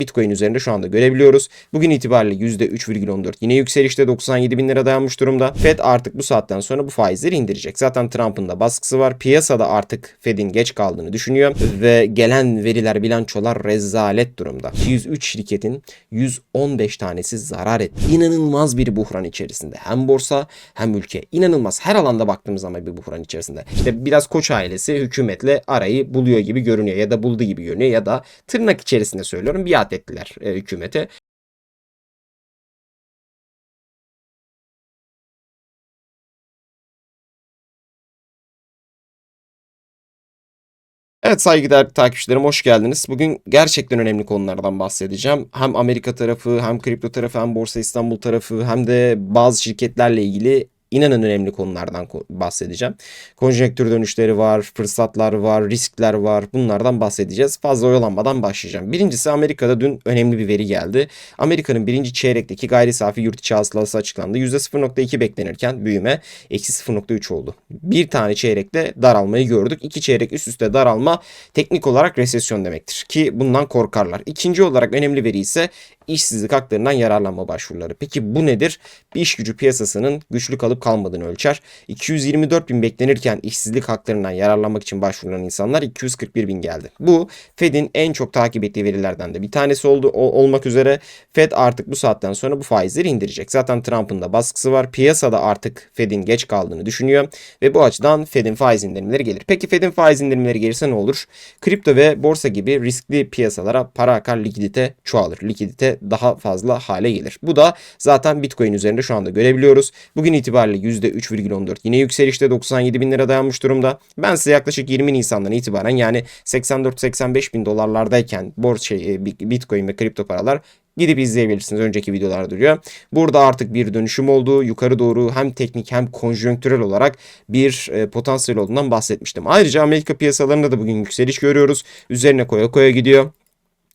Bitcoin üzerinde şu anda görebiliyoruz. Bugün itibariyle %3,14 yine yükselişte 97 bin lira dayanmış durumda. Fed artık bu saatten sonra bu faizleri indirecek. Zaten Trump'ın da baskısı var. Piyasada artık Fed'in geç kaldığını düşünüyor ve gelen veriler bilançolar rezalet durumda. 103 şirketin 115 tanesi zarar etti. İnanılmaz bir buhran içerisinde. Hem borsa hem ülke. İnanılmaz. Her alanda baktığımız zaman bir buhran içerisinde. İşte biraz koç ailesi hükümetle arayı buluyor gibi görünüyor ya da buldu gibi görünüyor ya da tırnak içerisinde söylüyorum biat ettiler e, hükümete. Evet saygıdeğer takipçilerim hoş geldiniz. Bugün gerçekten önemli konulardan bahsedeceğim. Hem Amerika tarafı, hem kripto tarafı, hem Borsa İstanbul tarafı, hem de bazı şirketlerle ilgili inanın önemli konulardan bahsedeceğim. Konjonktür dönüşleri var, fırsatlar var, riskler var. Bunlardan bahsedeceğiz. Fazla oyalanmadan başlayacağım. Birincisi Amerika'da dün önemli bir veri geldi. Amerika'nın birinci çeyrekteki gayri safi yurt içi hasılası açıklandı. %0.2 beklenirken büyüme eksi 0.3 oldu. Bir tane çeyrekte daralmayı gördük. İki çeyrek üst üste daralma teknik olarak resesyon demektir. Ki bundan korkarlar. İkinci olarak önemli veri ise işsizlik haklarından yararlanma başvuruları. Peki bu nedir? Bir iş gücü piyasasının güçlü kalıp kalmadığını ölçer. 224 bin beklenirken işsizlik haklarından yararlanmak için başvuran insanlar 241 bin geldi. Bu Fed'in en çok takip ettiği verilerden de bir tanesi oldu o, olmak üzere. Fed artık bu saatten sonra bu faizleri indirecek. Zaten Trump'ın da baskısı var. Piyasada artık Fed'in geç kaldığını düşünüyor ve bu açıdan Fed'in faiz indirimleri gelir. Peki Fed'in faiz indirimleri gelirse ne olur? Kripto ve borsa gibi riskli piyasalara para akar likidite çoğalır. Likidite daha fazla hale gelir. Bu da zaten Bitcoin üzerinde şu anda görebiliyoruz. Bugün itibariyle %3,14 yine yükselişte 97 bin lira dayanmış durumda. Ben size yaklaşık 20 Nisan'dan itibaren yani 84-85 bin dolarlardayken borsa şey, Bitcoin ve kripto paralar Gidip izleyebilirsiniz. Önceki videolar duruyor. Burada artık bir dönüşüm oldu. Yukarı doğru hem teknik hem konjonktürel olarak bir e, potansiyel olduğundan bahsetmiştim. Ayrıca Amerika piyasalarında da bugün yükseliş görüyoruz. Üzerine koya koya gidiyor.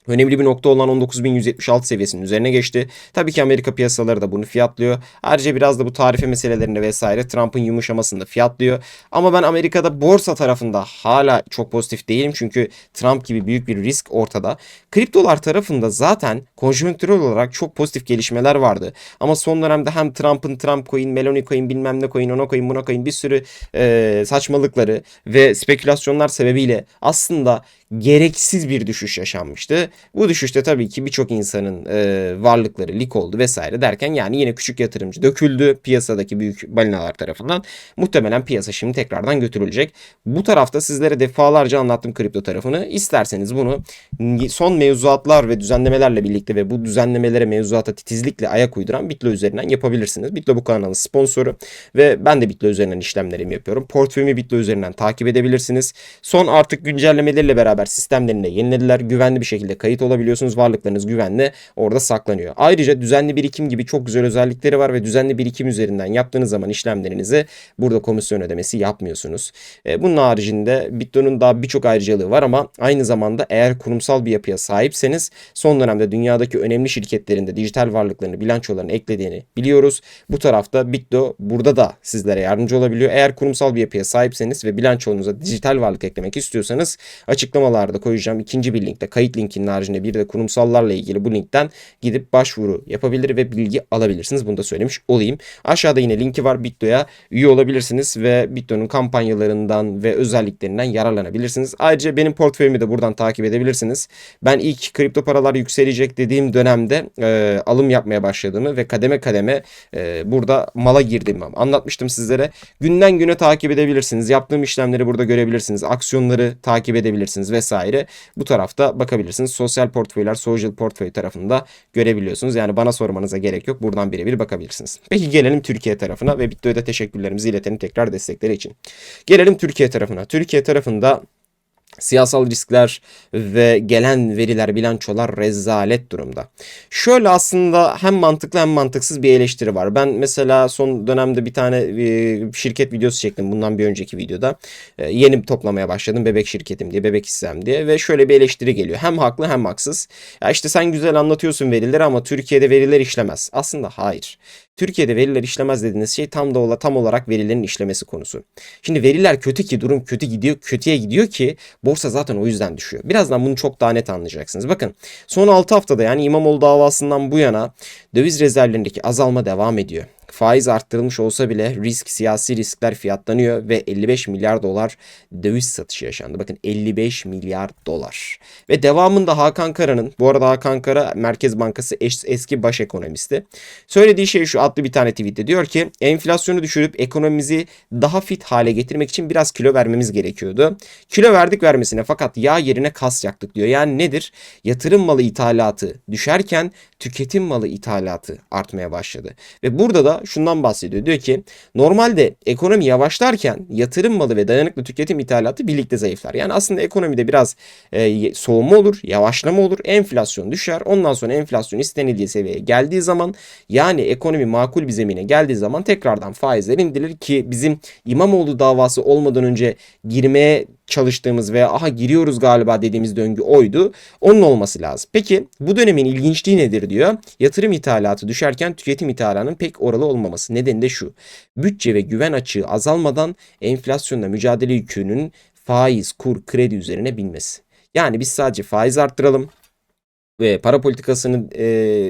Önemli bir nokta olan 19.176 seviyesinin üzerine geçti. Tabii ki Amerika piyasaları da bunu fiyatlıyor. Ayrıca biraz da bu tarife meselelerinde vesaire Trump'ın yumuşamasını fiyatlıyor. Ama ben Amerika'da borsa tarafında hala çok pozitif değilim. Çünkü Trump gibi büyük bir risk ortada. Kriptolar tarafında zaten konjonktürel olarak çok pozitif gelişmeler vardı. Ama son dönemde hem Trump'ın Trump coin, Meloni coin, bilmem ne coin, ona coin, buna coin bir sürü e, saçmalıkları ve spekülasyonlar sebebiyle aslında gereksiz bir düşüş yaşanmıştı. Bu düşüşte tabii ki birçok insanın e, varlıkları lik oldu vesaire derken yani yine küçük yatırımcı döküldü piyasadaki büyük balinalar tarafından. Muhtemelen piyasa şimdi tekrardan götürülecek. Bu tarafta sizlere defalarca anlattım kripto tarafını. İsterseniz bunu son mevzuatlar ve düzenlemelerle birlikte ve bu düzenlemelere mevzuata titizlikle ayak uyduran Bitlo üzerinden yapabilirsiniz. Bitlo bu kanalın sponsoru ve ben de Bitlo üzerinden işlemlerimi yapıyorum. Portföyümü Bitlo üzerinden takip edebilirsiniz. Son artık güncellemeleriyle beraber sistemlerini de yenilediler. Güvenli bir şekilde kayıt olabiliyorsunuz. Varlıklarınız güvenli orada saklanıyor. Ayrıca düzenli birikim gibi çok güzel özellikleri var ve düzenli birikim üzerinden yaptığınız zaman işlemlerinizi burada komisyon ödemesi yapmıyorsunuz. E, bunun haricinde Bitcoin'in daha birçok ayrıcalığı var ama aynı zamanda eğer kurumsal bir yapıya sahipseniz son dönemde dünyadaki önemli şirketlerinde dijital varlıklarını, bilançolarını eklediğini biliyoruz. Bu tarafta Bitdo burada da sizlere yardımcı olabiliyor. Eğer kurumsal bir yapıya sahipseniz ve bilançonuza dijital varlık eklemek istiyorsanız açıklamalarda koyacağım ikinci bir linkte kayıt linkinin haricinde bir de kurumsallarla ilgili bu linkten gidip başvuru yapabilir ve bilgi alabilirsiniz. Bunu da söylemiş olayım. Aşağıda yine linki var Bitdo'ya üye olabilirsiniz ve Bitdo'nun kampanyalarından ve özelliklerinden yararlanabilirsiniz. Ayrıca benim portföyümü de buradan takip edebilirsiniz. Ben ilk kripto paralar yükselecek dediğim dönemde e, alım yapmaya başladığımı ve kademe kademe e, burada mala girdiğimi anlatmıştım sizlere. Günden güne takip edebilirsiniz. Yaptığım işlemleri burada görebilirsiniz. Aksiyonları takip edebilirsiniz vesaire. Bu tarafta bakabilirsiniz. Sosyal portföyler, social portföy tarafında görebiliyorsunuz. Yani bana sormanıza gerek yok. Buradan birebir bakabilirsiniz. Peki gelelim Türkiye tarafına ve Bitdo'ya teşekkürlerimizi iletelim tekrar destekleri için. Gelelim Türkiye tarafına. Türkiye tarafında Siyasal riskler ve gelen veriler, bilançolar rezalet durumda. Şöyle aslında hem mantıklı hem mantıksız bir eleştiri var. Ben mesela son dönemde bir tane e, şirket videosu çektim bundan bir önceki videoda. E, yeni toplamaya başladım bebek şirketim diye, bebek hissem diye ve şöyle bir eleştiri geliyor. Hem haklı hem haksız. Ya işte sen güzel anlatıyorsun verileri ama Türkiye'de veriler işlemez. Aslında hayır. Türkiye'de veriler işlemez dediğiniz şey tam da ola, tam olarak verilerin işlemesi konusu. Şimdi veriler kötü ki durum kötü gidiyor, kötüye gidiyor ki borsa zaten o yüzden düşüyor. Birazdan bunu çok daha net anlayacaksınız. Bakın son 6 haftada yani İmamoğlu davasından bu yana döviz rezervlerindeki azalma devam ediyor. Faiz arttırılmış olsa bile risk, siyasi riskler fiyatlanıyor ve 55 milyar dolar döviz satışı yaşandı. Bakın 55 milyar dolar. Ve devamında Hakan Kara'nın, bu arada Hakan Kara Merkez Bankası es- eski baş ekonomisti. Söylediği şey şu adlı bir tane tweette diyor ki enflasyonu düşürüp ekonomimizi daha fit hale getirmek için biraz kilo vermemiz gerekiyordu. Kilo verdik vermesine fakat yağ yerine kas yaktık diyor. Yani nedir? Yatırım malı ithalatı düşerken tüketim malı ithalatı artmaya başladı. Ve burada da şundan bahsediyor. Diyor ki normalde ekonomi yavaşlarken yatırım malı ve dayanıklı tüketim ithalatı birlikte zayıflar. Yani aslında ekonomide biraz e, soğuma olur, yavaşlama olur, enflasyon düşer. Ondan sonra enflasyon istenildiği seviyeye geldiği zaman yani ekonomi makul bir zemine geldiği zaman tekrardan faizler indirilir ki bizim İmamoğlu davası olmadan önce girmeye çalıştığımız veya aha giriyoruz galiba dediğimiz döngü oydu. Onun olması lazım. Peki bu dönemin ilginçliği nedir diyor. Yatırım ithalatı düşerken tüketim ithalatının pek oralı olmaması. Nedeni de şu. Bütçe ve güven açığı azalmadan enflasyonla mücadele yükünün faiz, kur, kredi üzerine binmesi. Yani biz sadece faiz arttıralım, ve para politikasının e,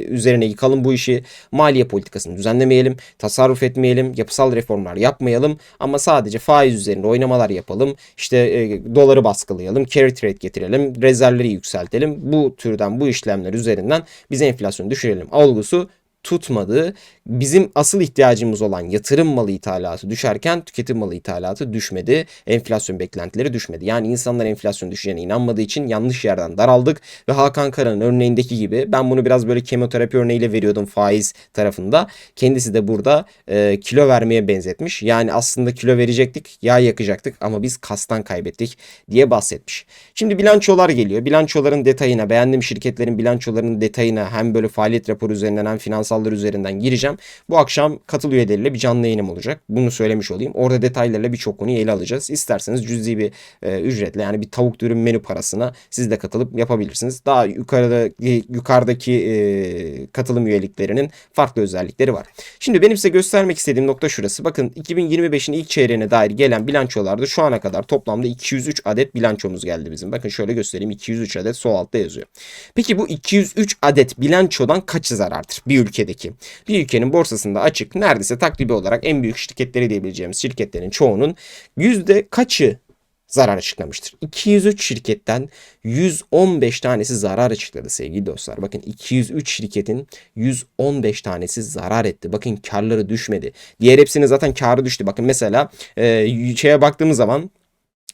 üzerine yıkalım bu işi. Maliye politikasını düzenlemeyelim, tasarruf etmeyelim, yapısal reformlar yapmayalım ama sadece faiz üzerinde oynamalar yapalım. İşte e, doları baskılayalım, carry trade getirelim, rezervleri yükseltelim. Bu türden bu işlemler üzerinden biz enflasyonu düşürelim. Algısı tutmadı. Bizim asıl ihtiyacımız olan yatırım malı ithalatı düşerken tüketim malı ithalatı düşmedi. Enflasyon beklentileri düşmedi. Yani insanlar enflasyon düşeceğine inanmadığı için yanlış yerden daraldık ve Hakan Kara'nın örneğindeki gibi ben bunu biraz böyle kemoterapi örneğiyle veriyordum faiz tarafında. Kendisi de burada e, kilo vermeye benzetmiş. Yani aslında kilo verecektik, yağ yakacaktık ama biz kastan kaybettik diye bahsetmiş. Şimdi bilançolar geliyor. Bilançoların detayına, beğendiğim şirketlerin bilançolarının detayına hem böyle faaliyet raporu üzerinden hem finansallar üzerinden gireceğim. Bu akşam katıl üyeleriyle bir canlı yayınım olacak. Bunu söylemiş olayım. Orada detaylarla birçok konuyu ele alacağız. İsterseniz cüzi bir e, ücretle yani bir tavuk dürüm menü parasına siz de katılıp yapabilirsiniz. Daha yukarıda yukarıdaki e, katılım üyeliklerinin farklı özellikleri var. Şimdi benim size göstermek istediğim nokta şurası. Bakın 2025'in ilk çeyreğine dair gelen bilançolarda şu ana kadar toplamda 203 adet bilançomuz geldi bizim. Bakın şöyle göstereyim 203 adet sol altta yazıyor. Peki bu 203 adet bilançodan kaçı zarardır bir ülkedeki? Bir ülkenin borsasında açık neredeyse takribi olarak en büyük şirketleri diyebileceğimiz şirketlerin çoğunun yüzde kaçı zarar açıklamıştır. 203 şirketten 115 tanesi zarar açıkladı sevgili dostlar. Bakın 203 şirketin 115 tanesi zarar etti. Bakın karları düşmedi. Diğer hepsinin zaten karı düştü. Bakın mesela e, şeye baktığımız zaman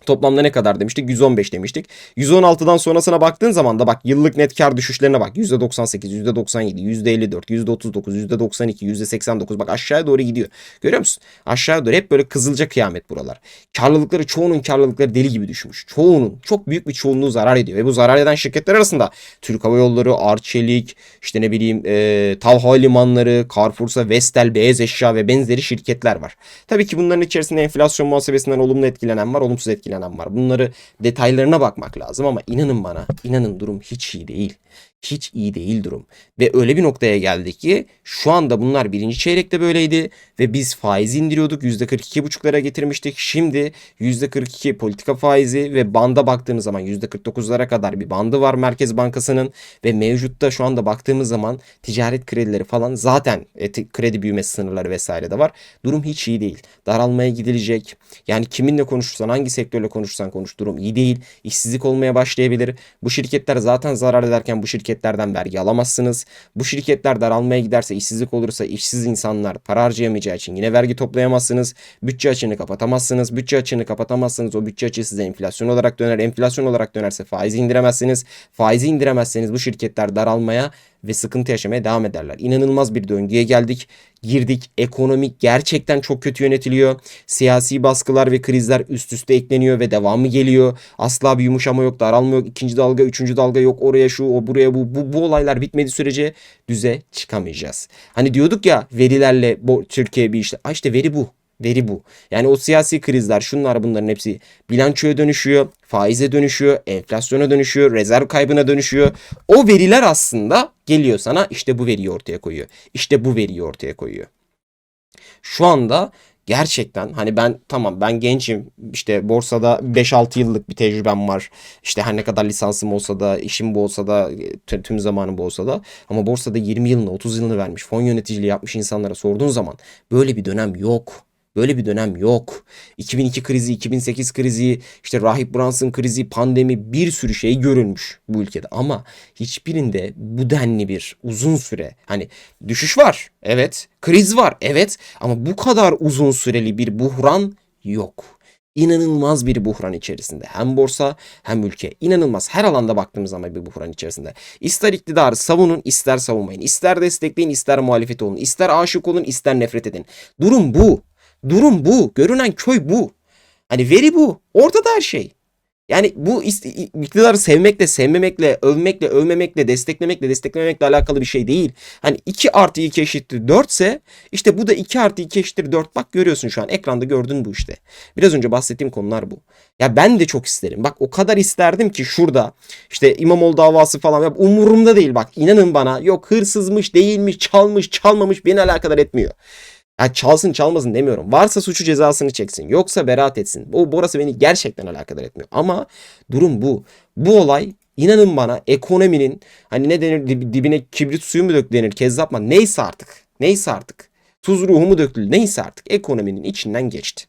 Toplamda ne kadar demiştik? 115 demiştik. 116'dan sonrasına baktığın zaman da bak yıllık net kar düşüşlerine bak. %98, %97, %54, %39, %92, %89 bak aşağıya doğru gidiyor. Görüyor musun? Aşağıya doğru hep böyle kızılca kıyamet buralar. Karlılıkları çoğunun karlılıkları deli gibi düşmüş. Çoğunun çok büyük bir çoğunluğu zarar ediyor. Ve bu zarar eden şirketler arasında Türk Hava Yolları, Arçelik, işte ne bileyim e, Tav Havalimanları, Carrefour'sa, Vestel, Beyaz Eşya ve benzeri şirketler var. Tabii ki bunların içerisinde enflasyon muhasebesinden olumlu etkilenen var, olumsuz etkilenen var. Bunları detaylarına bakmak lazım ama inanın bana, inanın durum hiç iyi değil. Hiç iyi değil durum. Ve öyle bir noktaya geldik ki şu anda bunlar birinci çeyrekte böyleydi ve biz faiz indiriyorduk. %42,5'lara getirmiştik. Şimdi %42 politika faizi ve banda baktığımız zaman %49'lara kadar bir bandı var Merkez Bankası'nın ve mevcutta şu anda baktığımız zaman ticaret kredileri falan zaten e, kredi büyümesi sınırları vesaire de var. Durum hiç iyi değil. Daralmaya gidilecek. Yani kiminle konuşursan hangi sektörle konuşursan konuş durum iyi değil. İşsizlik olmaya başlayabilir. Bu şirketler zaten zarar ederken bu şirketlerden vergi alamazsınız. Bu şirketler daralmaya giderse işsizlik olursa işsiz insanlar para harcayamayacağı için yine vergi toplayamazsınız. Bütçe açığını kapatamazsınız. Bütçe açığını kapatamazsınız. O bütçe açığı size enflasyon olarak döner. Enflasyon olarak dönerse faizi indiremezsiniz. Faizi indiremezseniz bu şirketler daralmaya ve sıkıntı yaşamaya devam ederler. İnanılmaz bir döngüye geldik. Girdik. Ekonomi gerçekten çok kötü yönetiliyor. Siyasi baskılar ve krizler üst üste ekleniyor ve devamı geliyor. Asla bir yumuşama yok, daralma yok. İkinci dalga, üçüncü dalga yok. Oraya şu, o buraya bu. Bu, bu olaylar bitmediği sürece düze çıkamayacağız. Hani diyorduk ya verilerle bu Türkiye bir işte. Ha işte veri bu. Veri bu. Yani o siyasi krizler şunlar bunların hepsi bilançoya dönüşüyor, faize dönüşüyor, enflasyona dönüşüyor, rezerv kaybına dönüşüyor. O veriler aslında geliyor sana işte bu veriyi ortaya koyuyor. İşte bu veriyi ortaya koyuyor. şu anda gerçekten hani ben tamam ben gençim işte borsada 5-6 yıllık bir tecrübem var. İşte her ne kadar lisansım olsa da işim bu olsa da tüm, zamanım bu olsa da ama borsada 20 yılını 30 yılını vermiş fon yöneticiliği yapmış insanlara sorduğun zaman böyle bir dönem yok. Böyle bir dönem yok. 2002 krizi, 2008 krizi, işte Rahip Brunson krizi, pandemi bir sürü şey görülmüş bu ülkede. Ama hiçbirinde bu denli bir uzun süre hani düşüş var. Evet. Kriz var. Evet. Ama bu kadar uzun süreli bir buhran yok. İnanılmaz bir buhran içerisinde. Hem borsa hem ülke. İnanılmaz. Her alanda baktığımız zaman bir buhran içerisinde. İster iktidarı savunun, ister savunmayın. İster destekleyin, ister muhalefet olun. İster aşık olun, ister nefret edin. Durum bu. Durum bu. Görünen köy bu. Hani veri bu. Ortada her şey. Yani bu iktidarı sevmekle, sevmemekle, övmekle, övmemekle, desteklemekle, desteklememekle alakalı bir şey değil. Hani 2 artı 2 eşittir 4 ise işte bu da 2 artı 2 eşittir 4. Bak görüyorsun şu an ekranda gördün bu işte. Biraz önce bahsettiğim konular bu. Ya ben de çok isterim. Bak o kadar isterdim ki şurada işte İmamoğlu davası falan ya umurumda değil bak inanın bana yok hırsızmış değilmiş çalmış çalmamış beni alakadar etmiyor. Ya çalsın çalmasın demiyorum. Varsa suçu cezasını çeksin. Yoksa beraat etsin. O burası beni gerçekten alakadar etmiyor. Ama durum bu. Bu olay inanın bana ekonominin hani ne denir dib- dibine kibrit suyu mu dök denir kezzap mı neyse artık. Neyse artık. Tuz ruhu mu döküldü neyse artık ekonominin içinden geçti.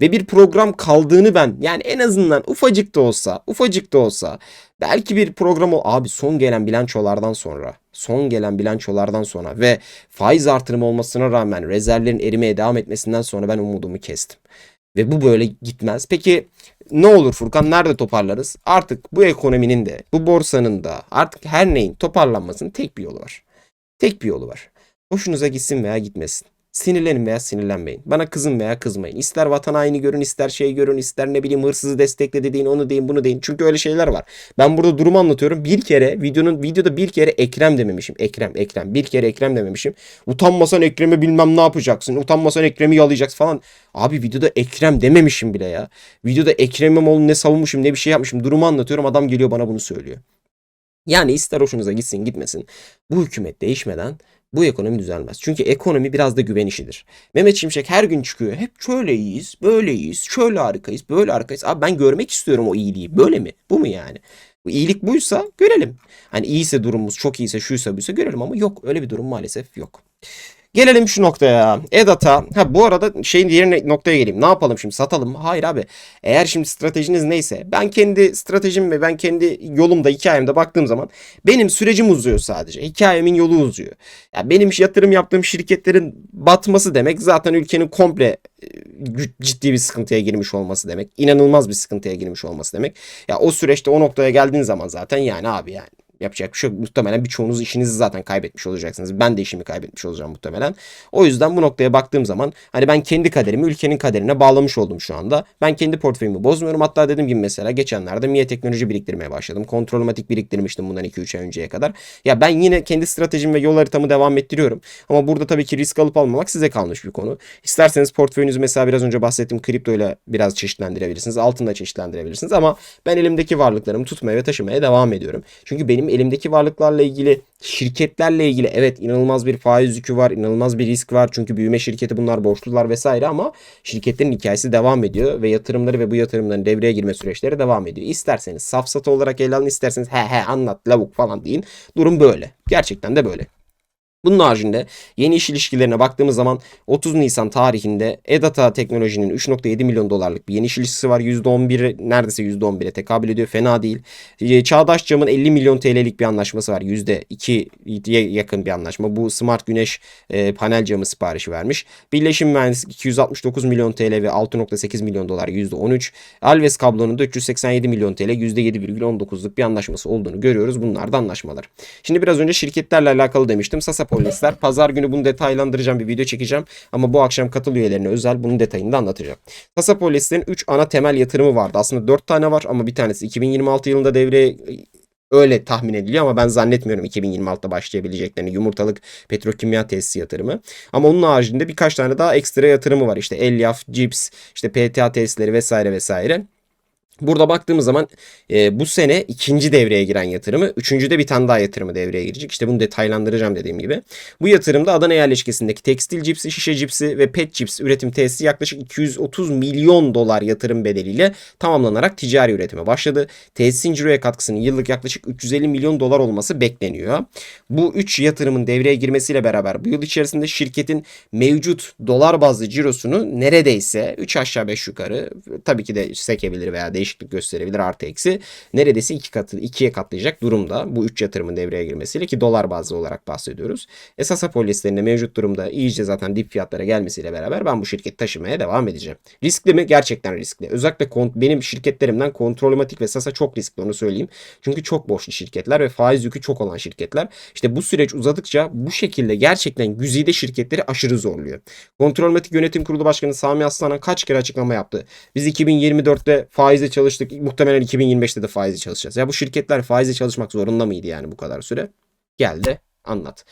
Ve bir program kaldığını ben yani en azından ufacık da olsa ufacık da olsa belki bir program o abi son gelen bilançolardan sonra son gelen bilançolardan sonra ve faiz artırımı olmasına rağmen rezervlerin erimeye devam etmesinden sonra ben umudumu kestim. Ve bu böyle gitmez. Peki ne olur Furkan nerede toparlarız? Artık bu ekonominin de bu borsanın da artık her neyin toparlanmasının tek bir yolu var. Tek bir yolu var. Hoşunuza gitsin veya gitmesin. Sinirlenin veya sinirlenmeyin. Bana kızın veya kızmayın. İster vatan haini görün, ister şey görün, ister ne bileyim hırsızı destekle dediğin onu deyin, bunu deyin. Çünkü öyle şeyler var. Ben burada durumu anlatıyorum. Bir kere videonun videoda bir kere Ekrem dememişim. Ekrem, Ekrem. Bir kere Ekrem dememişim. Utanmasan Ekrem'i bilmem ne yapacaksın. Utanmasan Ekrem'i yalayacaksın falan. Abi videoda Ekrem dememişim bile ya. Videoda Ekrem İmamoğlu'nu ne savunmuşum ne bir şey yapmışım. Durumu anlatıyorum. Adam geliyor bana bunu söylüyor. Yani ister hoşunuza gitsin gitmesin. Bu hükümet değişmeden bu ekonomi düzelmez. Çünkü ekonomi biraz da güven işidir. Mehmet Şimşek her gün çıkıyor. Hep şöyle iyiyiz, böyle iyiyiz, şöyle harikayız, böyle harikayız. Abi ben görmek istiyorum o iyiliği. Böyle mi? Bu mu yani? Bu iyilik buysa görelim. Hani iyiyse durumumuz, çok iyiyse, şuysa buysa görelim ama yok. Öyle bir durum maalesef yok. Gelelim şu noktaya. EDATA. Ha bu arada şeyin diğer noktaya geleyim. Ne yapalım şimdi? Satalım mı? Hayır abi. Eğer şimdi stratejiniz neyse. Ben kendi stratejim ve ben kendi yolumda, hikayemde baktığım zaman benim sürecim uzuyor sadece. Hikayemin yolu uzuyor. Ya benim yatırım yaptığım şirketlerin batması demek zaten ülkenin komple e, ciddi bir sıkıntıya girmiş olması demek. İnanılmaz bir sıkıntıya girmiş olması demek. Ya o süreçte o noktaya geldiğin zaman zaten yani abi yani Yapacak bir şey yok. Muhtemelen birçoğunuz işinizi zaten kaybetmiş olacaksınız. Ben de işimi kaybetmiş olacağım muhtemelen. O yüzden bu noktaya baktığım zaman hani ben kendi kaderimi ülkenin kaderine bağlamış oldum şu anda. Ben kendi portföyümü bozmuyorum. Hatta dediğim gibi mesela geçenlerde MIA teknoloji biriktirmeye başladım. Kontrolmatik biriktirmiştim bundan 2-3 ay önceye kadar. Ya ben yine kendi stratejim ve yol haritamı devam ettiriyorum. Ama burada tabii ki risk alıp almamak size kalmış bir konu. İsterseniz portföyünüzü mesela biraz önce bahsettiğim kripto ile biraz çeşitlendirebilirsiniz. Altında çeşitlendirebilirsiniz. Ama ben elimdeki varlıklarımı tutmaya ve taşımaya devam ediyorum. Çünkü benim elimdeki varlıklarla ilgili şirketlerle ilgili evet inanılmaz bir faiz yükü var, inanılmaz bir risk var. Çünkü büyüme şirketi bunlar borçlular vesaire ama şirketlerin hikayesi devam ediyor ve yatırımları ve bu yatırımların devreye girme süreçleri devam ediyor. İsterseniz safsata olarak ele alın, isterseniz he he anlat lavuk falan deyin. Durum böyle. Gerçekten de böyle. Bunun haricinde yeni iş ilişkilerine baktığımız zaman 30 Nisan tarihinde Edata Teknoloji'nin 3.7 milyon dolarlık bir yeni iş ilişkisi var. %11 neredeyse %11'e tekabül ediyor. Fena değil. E, Çağdaş Cam'ın 50 milyon TL'lik bir anlaşması var. %2'ye yakın bir anlaşma. Bu Smart Güneş e, panel camı siparişi vermiş. Birleşim Mühendislik 269 milyon TL ve 6.8 milyon dolar %13. Alves Kablo'nun da 387 milyon TL %7,19'luk bir anlaşması olduğunu görüyoruz. Bunlar da anlaşmalar. Şimdi biraz önce şirketlerle alakalı demiştim. Sasa Polisler. Pazar günü bunu detaylandıracağım bir video çekeceğim. Ama bu akşam katıl üyelerine özel bunun detayını da anlatacağım. Sasa Polisler'in 3 ana temel yatırımı vardı. Aslında 4 tane var ama bir tanesi 2026 yılında devreye öyle tahmin ediliyor ama ben zannetmiyorum 2026'da başlayabileceklerini. Yumurtalık petrokimya tesisi yatırımı. Ama onun haricinde birkaç tane daha ekstra yatırımı var. İşte Elyaf, Cips, işte PTA tesisleri vesaire vesaire. Burada baktığımız zaman e, bu sene ikinci devreye giren yatırımı, üçüncüde bir tane daha yatırımı devreye girecek. İşte bunu detaylandıracağım dediğim gibi. Bu yatırımda Adana yerleşkesindeki tekstil cipsi, şişe cipsi ve pet cips üretim tesisi yaklaşık 230 milyon dolar yatırım bedeliyle tamamlanarak ticari üretime başladı. Tesisin ciroya katkısının yıllık yaklaşık 350 milyon dolar olması bekleniyor. Bu üç yatırımın devreye girmesiyle beraber bu yıl içerisinde şirketin mevcut dolar bazlı cirosunu neredeyse 3 aşağı 5 yukarı tabii ki de sekebilir veya değişiklik gösterebilir artı eksi neredeyse iki katı ikiye katlayacak durumda bu üç yatırımın devreye girmesiyle ki dolar bazlı olarak bahsediyoruz. Esas polislerinde mevcut durumda iyice zaten dip fiyatlara gelmesiyle beraber ben bu şirketi taşımaya devam edeceğim. Riskli mi? Gerçekten riskli. Özellikle kont- benim şirketlerimden Kontrolmatik ve Sasa çok riskli onu söyleyeyim. Çünkü çok borçlu şirketler ve faiz yükü çok olan şirketler. İşte bu süreç uzadıkça bu şekilde gerçekten güzide şirketleri aşırı zorluyor. Kontrolmatik Yönetim Kurulu Başkanı Sami Aslan'a kaç kere açıklama yaptı. Biz 2024'te faizle çalıştık. Muhtemelen 2025'te de faizle çalışacağız. Ya bu şirketler faizle çalışmak zorunda mıydı yani bu kadar süre? Gel de anlat.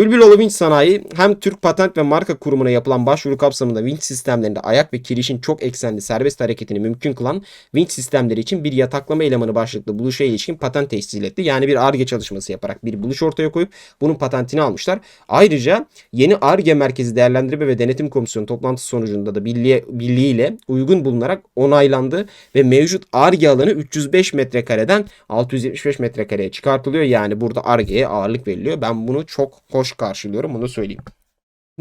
Bülbüloğlu Vinç Sanayi hem Türk Patent ve Marka Kurumu'na yapılan başvuru kapsamında vinç sistemlerinde ayak ve kirişin çok eksenli serbest hareketini mümkün kılan vinç sistemleri için bir yataklama elemanı başlıklı buluşa ilişkin patent tescil etti. Yani bir ARGE çalışması yaparak bir buluş ortaya koyup bunun patentini almışlar. Ayrıca yeni ARGE Merkezi Değerlendirme ve Denetim Komisyonu toplantısı sonucunda da birliğe, birliğiyle uygun bulunarak onaylandı ve mevcut ARGE alanı 305 metrekareden 675 metrekareye çıkartılıyor. Yani burada ARGE'ye ağırlık veriliyor. Ben bunu çok hoş karşılıyorum bunu söyleyeyim.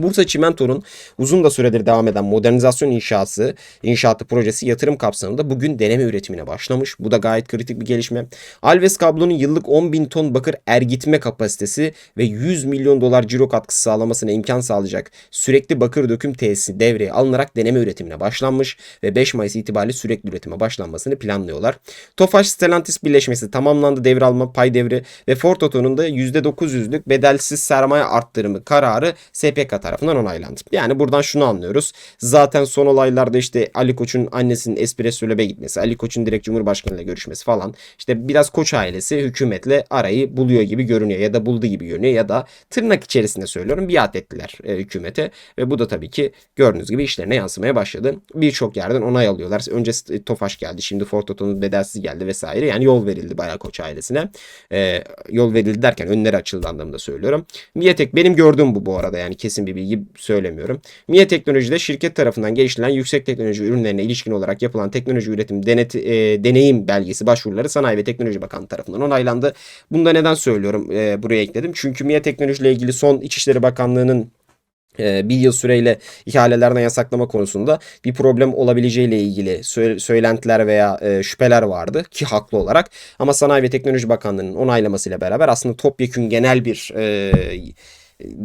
Bursa Çimento'nun uzun da süredir devam eden modernizasyon inşası, inşaatı projesi yatırım kapsamında bugün deneme üretimine başlamış. Bu da gayet kritik bir gelişme. Alves Kablo'nun yıllık 10 bin ton bakır ergitme kapasitesi ve 100 milyon dolar ciro katkısı sağlamasına imkan sağlayacak sürekli bakır döküm tesisi devreye alınarak deneme üretimine başlanmış ve 5 Mayıs itibariyle sürekli üretime başlanmasını planlıyorlar. Tofaş Stellantis birleşmesi tamamlandı devralma pay devri ve Ford Oto'nun da %900'lük bedelsiz sermaye arttırımı kararı SPK tarafından onaylandı. Yani buradan şunu anlıyoruz. Zaten son olaylarda işte Ali Koç'un annesinin Espresso Lab'e gitmesi, Ali Koç'un direkt Cumhurbaşkanı ile görüşmesi falan. işte biraz Koç ailesi hükümetle arayı buluyor gibi görünüyor ya da buldu gibi görünüyor ya da tırnak içerisinde söylüyorum biat ettiler e, hükümete ve bu da tabii ki gördüğünüz gibi işlerine yansımaya başladı. Birçok yerden onay alıyorlar. Önce Tofaş geldi, şimdi Ford Oto'nun bedelsiz geldi vesaire. Yani yol verildi bayağı Koç ailesine. E, yol verildi derken önleri açıldı anlamında söylüyorum. Miyetek benim gördüğüm bu bu arada yani kesin bir bilgi söylemiyorum. Miye Teknoloji'de şirket tarafından geliştirilen yüksek teknoloji ürünlerine ilişkin olarak yapılan teknoloji üretim denet, e, deneyim belgesi başvuruları Sanayi ve Teknoloji Bakanlığı tarafından onaylandı. Bunu da neden söylüyorum e, buraya ekledim. Çünkü Miye Teknoloji ile ilgili son İçişleri Bakanlığı'nın e, bir yıl süreyle ihalelerden yasaklama konusunda bir problem olabileceğiyle ilgili sö- söylentiler veya e, şüpheler vardı ki haklı olarak. Ama Sanayi ve Teknoloji Bakanlığı'nın onaylamasıyla beraber aslında topyekün genel bir e,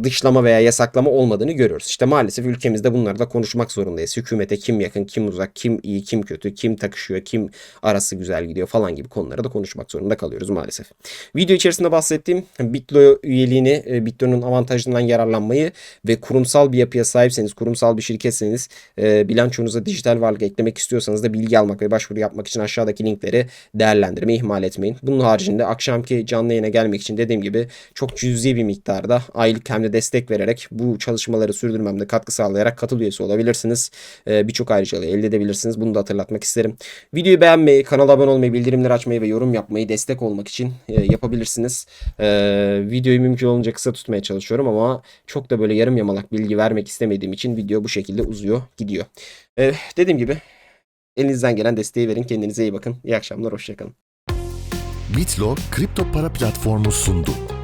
dışlama veya yasaklama olmadığını görüyoruz. İşte maalesef ülkemizde bunları da konuşmak zorundayız. Hükümete kim yakın, kim uzak, kim iyi, kim kötü, kim takışıyor, kim arası güzel gidiyor falan gibi konuları da konuşmak zorunda kalıyoruz maalesef. Video içerisinde bahsettiğim Bitlo üyeliğini, e, Bitlo'nun avantajından yararlanmayı ve kurumsal bir yapıya sahipseniz, kurumsal bir şirketseniz, e, bilançonuza dijital varlık eklemek istiyorsanız da bilgi almak ve başvuru yapmak için aşağıdaki linkleri değerlendirmeyi ihmal etmeyin. Bunun haricinde akşamki canlı yayına gelmek için dediğim gibi çok cüzi bir miktarda aylık hem de destek vererek bu çalışmaları sürdürmemde katkı sağlayarak katıl üyesi olabilirsiniz. Ee, Birçok ayrıcalığı elde edebilirsiniz. Bunu da hatırlatmak isterim. Videoyu beğenmeyi, kanala abone olmayı, bildirimleri açmayı ve yorum yapmayı destek olmak için e, yapabilirsiniz. Ee, videoyu mümkün olunca kısa tutmaya çalışıyorum ama çok da böyle yarım yamalak bilgi vermek istemediğim için video bu şekilde uzuyor gidiyor. Ee, dediğim gibi elinizden gelen desteği verin. Kendinize iyi bakın. İyi akşamlar. Hoşçakalın. Bitlo kripto para platformu sundu.